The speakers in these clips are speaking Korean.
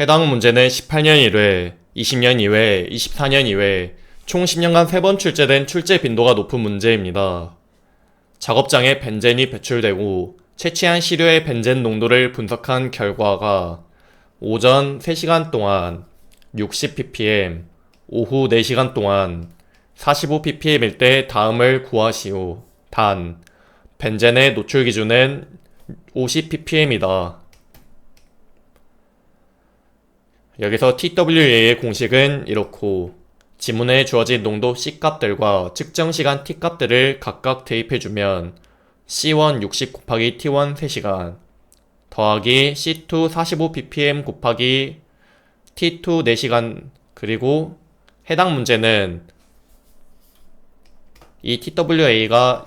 해당 문제는 18년 1회, 20년 2회, 24년 2회, 총 10년간 3번 출제된 출제 빈도가 높은 문제입니다. 작업장에 벤젠이 배출되고 채취한 시료의 벤젠 농도를 분석한 결과가 오전 3시간 동안 60ppm, 오후 4시간 동안 45ppm일 때 다음을 구하시오. 단, 벤젠의 노출 기준은 50ppm이다. 여기서 TWA의 공식은 이렇고 지문에 주어진 농도 C값들과 측정 시간 T값들을 각각 대입해주면 C1 60 곱하기 T1 3시간 더하기 C2 45ppm 곱하기 T2 4시간. 그리고 해당 문제는 이 TWA가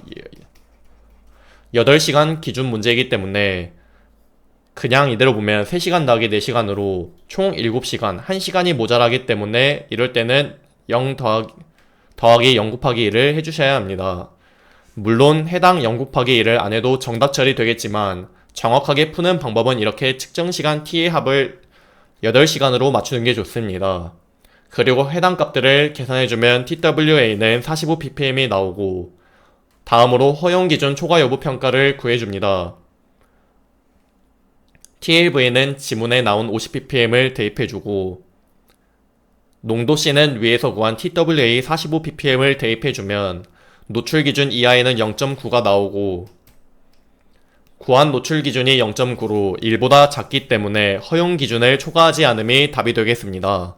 8시간 기준 문제이기 때문에 그냥 이대로 보면 3시간 더하기 4시간으로 총 7시간, 1시간이 모자라기 때문에 이럴 때는 0 더하기, 더하기 0 곱하기 1을 해주셔야 합니다. 물론 해당 0 곱하기 1을 안 해도 정답 처리 되겠지만 정확하게 푸는 방법은 이렇게 측정 시간 t의 합을 8시간으로 맞추는 게 좋습니다. 그리고 해당 값들을 계산해주면 TWA는 45ppm이 나오고 다음으로 허용 기준 초과 여부 평가를 구해줍니다. TLV는 지문에 나온 50ppm을 대입해주고 농도 C는 위에서 구한 TWA 45ppm을 대입해주면 노출 기준 이하에는 0.9가 나오고 구한 노출 기준이 0.9로 1보다 작기 때문에 허용 기준을 초과하지 않음이 답이 되겠습니다.